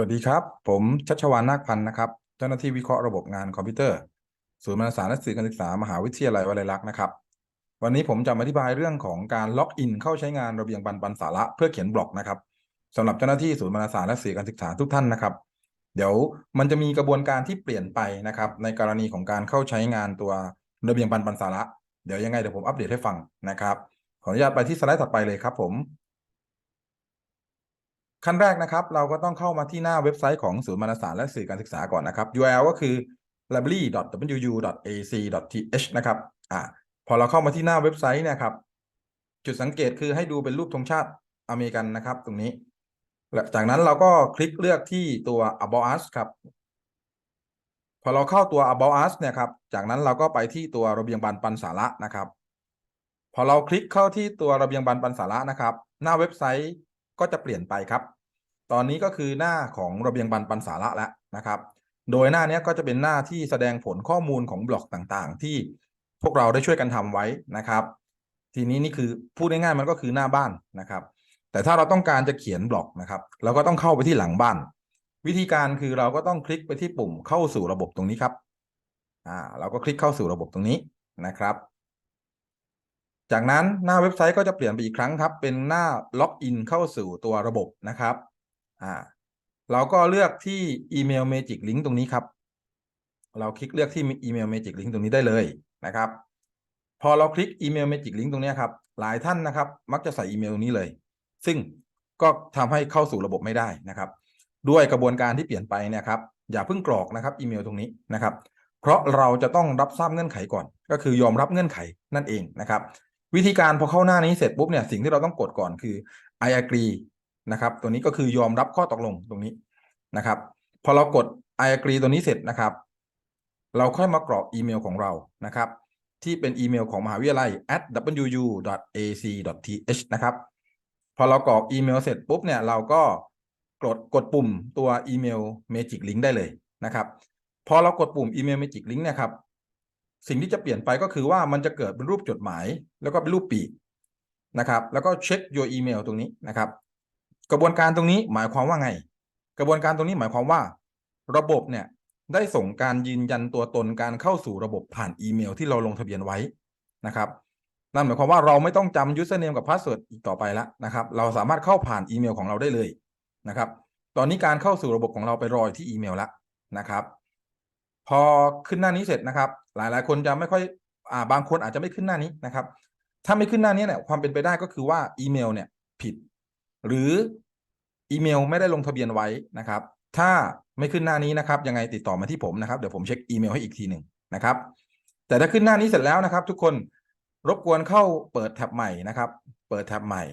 วัสดีครับ ผมชัชวานนาคพันธ์นะครับ เจ้าหน้าที่วิเคราะห์ระบบงานคอมพิวเตอร์ ศูนย์บรรณสารและสื่อการศึกษามหาวิทยาลัยวลัยลักษณ์นะครับ วันนี้ผมจะอธิบายเรื่องของการล็อกอินเข้าใช้งานระเบียงบรรปันสาระเพื่อเขียนบล็อกนะครับสำหรับเจ้าหน้าที่ศูนย์บรรณสารและสื่อการศึกษาทุกท่านนะครับ เดี๋ยวมันจะมีกระบวนการที่เปลี่ยนไปนะครับ ในกรณีของการเข้าใช้งานตัวระเบียงบรรปันสาระเดี๋ยวยังไงเดี๋ยวผมอัปเดตให้ฟังนะครับ ขออนุญาตไปที่สไลด์ถัดไปเลยครับผม ขั้นแรกนะครับ เราก็ต้องเข้ามาที่หน้าเว็บไซต์ของศูนย์บรรณสารและสื่อการศึกษาก่อนนะครับ URL ก็คือ library.wu.ac.th นะครับอ่าพอเราเข้ามาที่หน้าเว็บไซต์เนี่ยครับ จุดสังเกตคือให้ดูเป็นรูปธงชาติอเมริกันนะครับ ตรงนี้และจากนั้นเราก็คลิกเลือกที่ตัว about us ครับ พอเราเข้าตัว about us เนี่ยครับ จากนั้นเราก็ไปที่ตัวระเบียงบันปันสาระนะครับ พอเราคลิกเข้าที่ตัวระเบียงบันปันสาระนะครับ หน้าเว็บไซต์ ก็จะเปลี่ยนไปครับ ตอนนี้ก็คือหน้าของระเบียงบันปันสาระแล้วนะครับ โดยหน้านี้ก็จะเป็นหน้าที่แสดงผลข้อมูลของบล็อกต่างๆ ที่พวกเราได้ช่วยกันทำไว้นะครับ ทีนี้นี่คือพูดง่ายๆมันก็คือหน้าบ้านนะครับ แต่ถ้าเราต้องการจะเขียนบล็อกนะครับ เราก็ต้องเข้าไปที่หลังบ้าน วิธีการคือเราก็ต้องคลิกไปที่ปุ่มเข้าสู่ระบบตรงนี้ครับอ่าเราก็คลิกเข้าสู่ระบบตรงนี้นะครับ จากนั้นหน้าเว็บไซต์ก็จะเปลี่ยนไปอีกครั้งครับ เป็นหน้าล็อกอินเข้าสู่ตัวระบบนะครับอ่าเราก็เลือกที่อีเมล Magic Link ตรงนี้ครับ เราคลิกเลือกที่อีเมล Magic Link ตรงนี้ได้เลยนะครับ พอเราคลิกอีเมล Magic Link ตรงนี้ครับ หลายท่านนะครับ มักจะใส่อีเมลตรงนี้เลย ซึ่งก็ทำให้เข้าสู่ระบบไม่ได้นะครับ ด้วยกระบวนการที่เปลี่ยนไปเนี่ยครับอย่าเพิ่งกรอกนะครับอีเมลตรงนี้นะครับ เพราะเราจะต้องรับทราบเงื่อนไขก่อน ก็คือยอมรับเงื่อนไขนั่นเองนะครับ วิธีการพอเข้าหน้านี้เสร็จปุ๊บเนี่ยสิ่งที่เราต้องกดก่อนคือ I agree นะครับ ตัวนี้ก็คือยอมรับข้อตกลงตรงนี้นะครับ พอเรากด I agree ตัวนี้เสร็จนะครับ เราค่อยมากรอกอีเมลของเรานะครับ ที่เป็นอีเมลของมหาวิทยาลัย at wu.ac.th นะครับ พอเรากรอกอีเมลเสร็จปุ๊บเนี่ยเราก็กดกดปุ่มตัวอีเมล Magic Link ได้เลยนะครับ พอเรากดปุ่มอีเมล Magic Link เนี่ยครับ สิ่งที่จะเปลี่ยนไปก็คือว่ามันจะเกิดเป็นรูปจดหมาย แล้วก็เป็นรูปปีกนะครับ แล้วก็เช็ค your email ตรงนี้นะครับ กระบวนการตรงนี้หมายความว่าไง กระบวนการตรงนี้หมายความว่า ระบบเนี่ยได้ส่งการยืนยันตัวตนการเข้าสู่ระบบผ่านอีเมล ที่เราลงทะเบียนไว้นะครับนั่นหมายความว่าเราไม่ต้องจำ username กับ password อีกต่อไปแล้วนะครับ เราสามารถเข้าผ่านอีเมลของเราได้เลยนะครับ ตอนนี้การเข้าสู่ระบบของเราไปรออยที่อีเมลแล้วนะครับ พอขึ้นหน้านี้เสร็จนะครับ หลาย ๆ คนจะไม่ค่อยอ่าบางคนอาจจะไม่ขึ้นหน้านี้นะครับ ถ้าไม่ขึ้นหน้านี้เนี่ยความเป็นไปได้ก็คือว่าอีเมลเนี่ยผิด หรืออีเมลไม่ได้ลงทะเบียนไว้นะครับ ถ้าไม่ขึ้นหน้านี้นะครับ ยังไงติดต่อมาที่ผมนะครับเดี๋ยวผมเช็คอีเมลให้อีกทีหนึ่งนะครับ แต่ถ้าขึ้นหน้านี้เสร็จแล้วนะครับ ทุกคนรบกวนเข้าเปิดแท็บใหม่นะครับ เปิดแท็บใหม่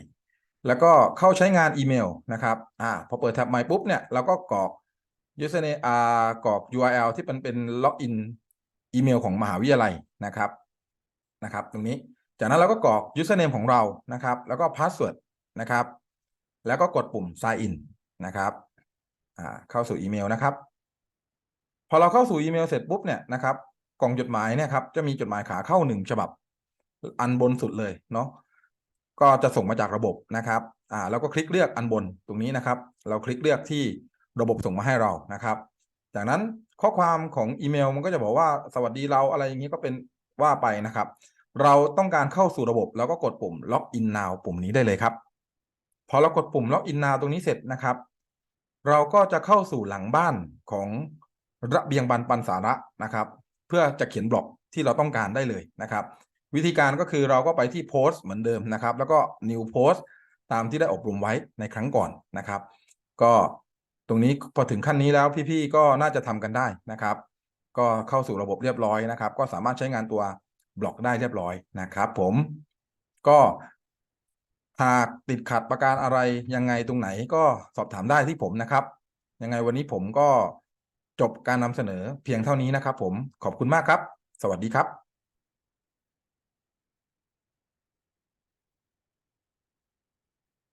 แล้วก็เข้าใช้งานอีเมลนะครับอ่าพอเปิดแท็บใหม่ปุ๊บเนี่ยเราก็กรอก username อ่ากรอก URL ที่มันเป็นล็อกอินอีเมลของมหาวิทยาลัยนะครับนะครับ ตรงนี้จากนั้นเราก็กรอก username ของเรานะครับ แล้วก็ password นะครับ แล้วก็กดปุ่ม sign in นะครับอ่าเข้าสู่อีเมลนะครับ พอเราเข้าสู่อีเมลเสร็จปุ๊บเนี่ยนะครับกล่องจดหมายเนี่ยครับจะมีจดหมายขาเข้าหนึ่งฉบับ อันบนสุดเลยเนาะก็จะส่งมาจากระบบนะครับอ่าแล้วก็คลิกเลือกอันบนตรงนี้นะครับ เราคลิกเลือกที่ ระบบส่งมาให้เรานะครับ จากนั้นข้อความของอีเมลมันก็จะบอกว่าสวัสดีเราอะไรอย่างนี้ก็เป็นว่าไปนะครับ เราต้องการเข้าสู่ระบบเราก็กดปุ่ม login now ปุ่มนี้ได้เลยครับ พอเรากดปุ่ม login now ตรงนี้เสร็จนะครับ เราก็จะเข้าสู่หลังบ้านของระเบียงบันปันสาระนะครับ เพื่อจะเขียนบล็อกที่เราต้องการได้เลยนะครับ วิธีการก็คือเราก็ไปที่โพสต์เหมือนเดิมนะครับ แล้วก็ new post ตามที่ได้อบรมไว้ในครั้งก่อนนะครับ ก็ ตรงนี้พอถึงขั้นนี้แล้วพี่ๆก็น่าจะทำกันได้นะครับ ก็เข้าสู่ระบบเรียบร้อยนะครับ ก็สามารถใช้งานตัวบล็อกได้เรียบร้อยนะครับ ผมก็หากติดขัดประการอะไรยังไงตรงไหนก็สอบถามได้ที่ผมนะครับ ยังไงวันนี้ผมก็จบการนำเสนอเพียงเท่านี้นะครับ ผมขอบคุณมากครับ สวัสดีครับ